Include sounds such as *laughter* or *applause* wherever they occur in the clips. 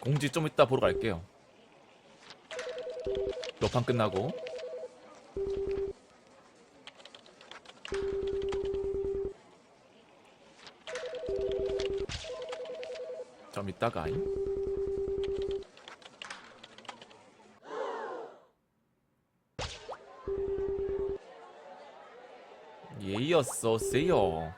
공지 좀 이따 보러 갈게요. 몇판 끝나고. 좀 이따가. 잉? 예이었어세요.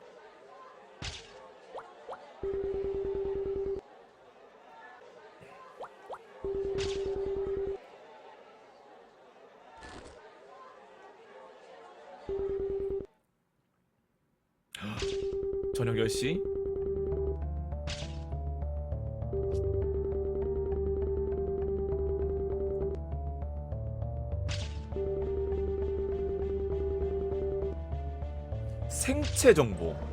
저녁 10시? 생체 정보.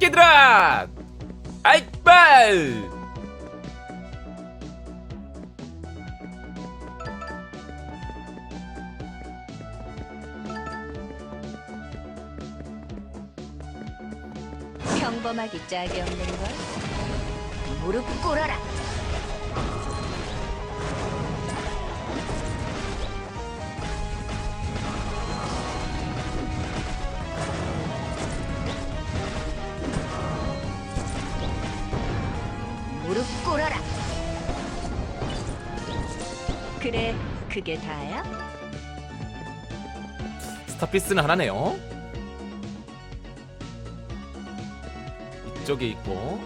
야이 깨들아! 아이 빨! 평범하기 짝이 없는 걸 무릎 꿇어라. 그래, 그게 다야? 스타피스는 하나네요. 이쪽에 있고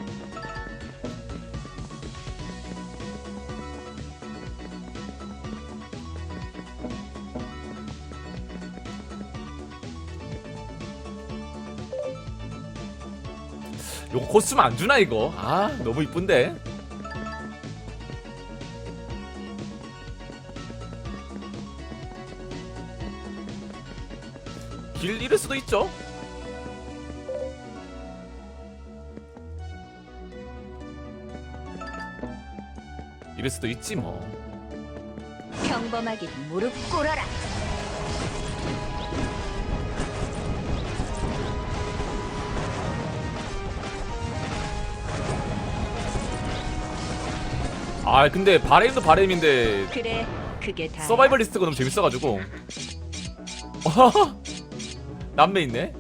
요거 코스튬 안 주나 이거? 아 너무 이쁜데. 길 잃을 수도 있죠. 이럴 수도 있지 뭐. 평범하기 무릎 꿇어라. 아 근데 바램도 바램인데 그래, 그게 다야. 서바이벌 리스트가 너무 재밌어가지고. *laughs* 남매 있네.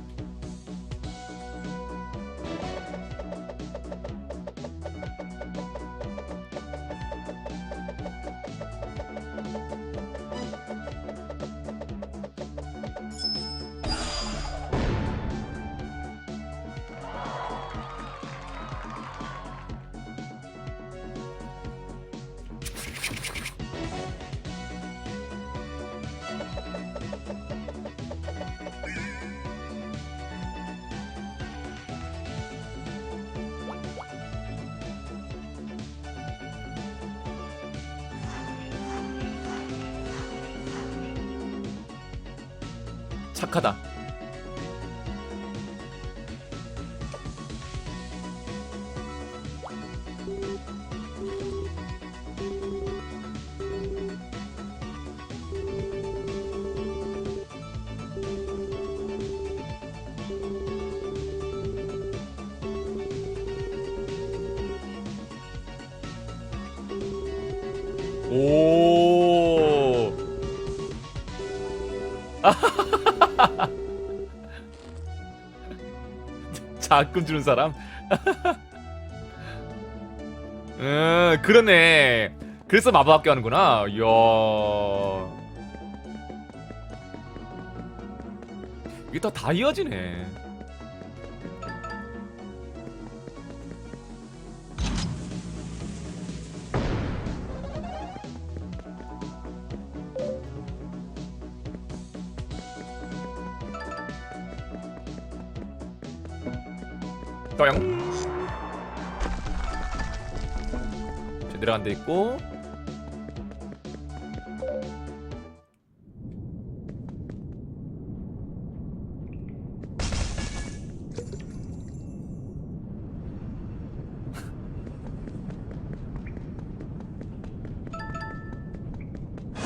착하다. 오. 자금 주는 사람? *laughs* 음, 그러네. 그래서 마법 학교 하는구나. 이야. 이게 다 다 이어지네. 떠영. 제대로 안돼 있고.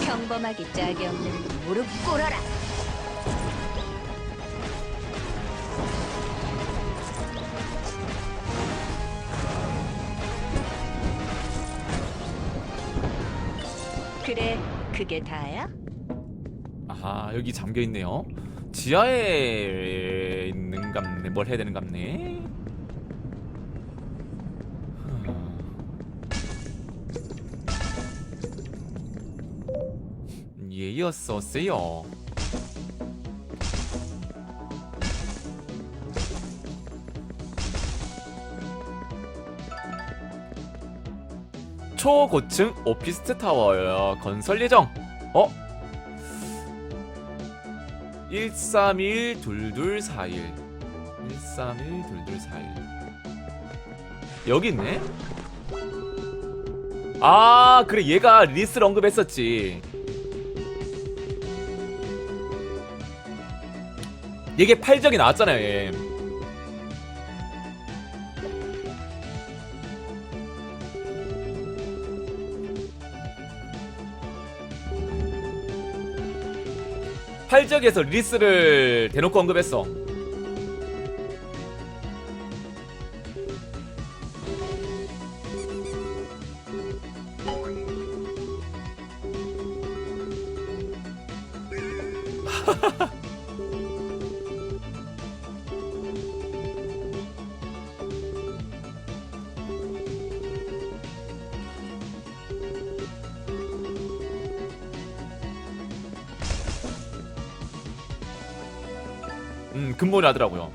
평범하기 짝이 없는 무릎 꿇어라. 그래, 그게 다야? 아하 여기 잠겨 있네요. 지하에 있는 갑네. 뭘 해야 되는 갑네. 예였었어요. 초고층 오피스트 타워 건설 예정. 어? 131 2241 131 2241 여기 있네? 아 그래 얘가 리스를 언급했었지 얘게 팔적이 나왔잖아요 얘 팔적에서 리스를 대놓고 언급했어 *laughs* 음 근본이 하더라고요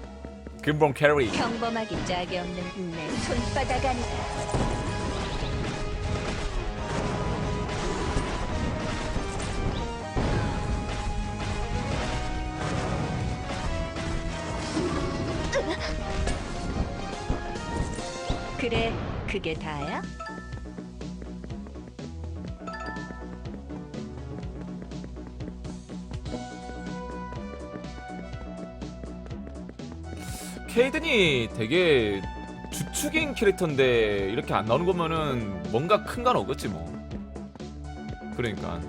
근본 캐리 평범하기 짝이 없는 내 손바닥 아니다. 그래, 그게 다야? 케이든이 되게 주축인 캐릭터인데 이렇게 안 나오는 거면은 뭔가 큰 건 없겠지 뭐. 그러니까.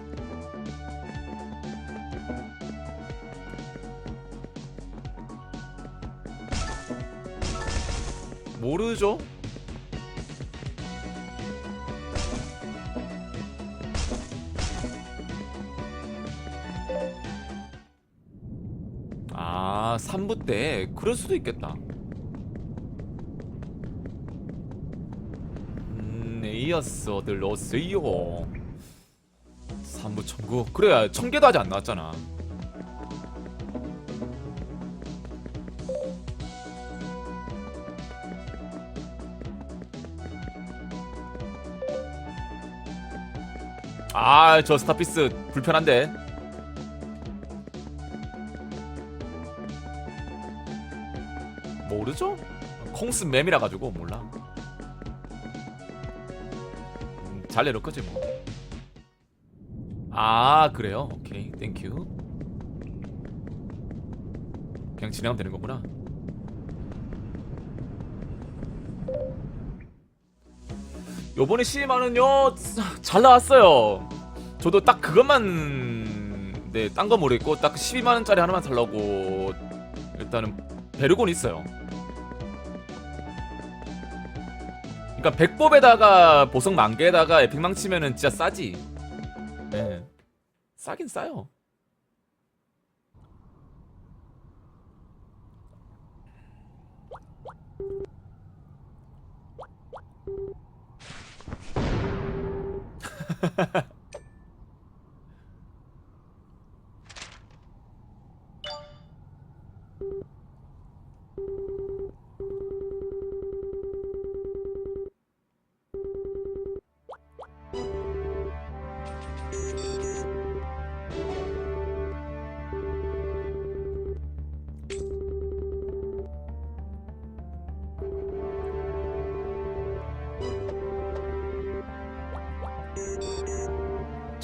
모르죠? 아, 3부 때 그럴 수도 있겠다. 음, 이어서 들었어요. 3부 청구. 그래, 청개도 아직 안 나왔잖아. 아, 저 스타피스 불편한데. 모르죠? 콩스 맴이라 가지고 몰라. 음, 잘 내놓을 거지 뭐. 아 그래요? 오케이 땡큐. 진행하면 되는 거구나. 요번에 12만은요 잘 나왔어요. 저도 딱 그것만 네딴 거 모르겠고 딱 12만 원짜리 하나만 살라고 일단은 베르곤 있어요. 그러니까 백법에다가 보석 만 개에다가 에픽망 치면은 진짜 싸지. 네. 싸긴 싸요. *laughs*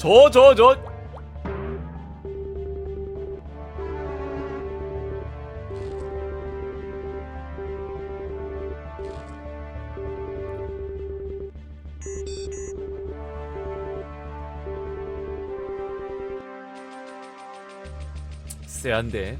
저 저 저. 쎄한데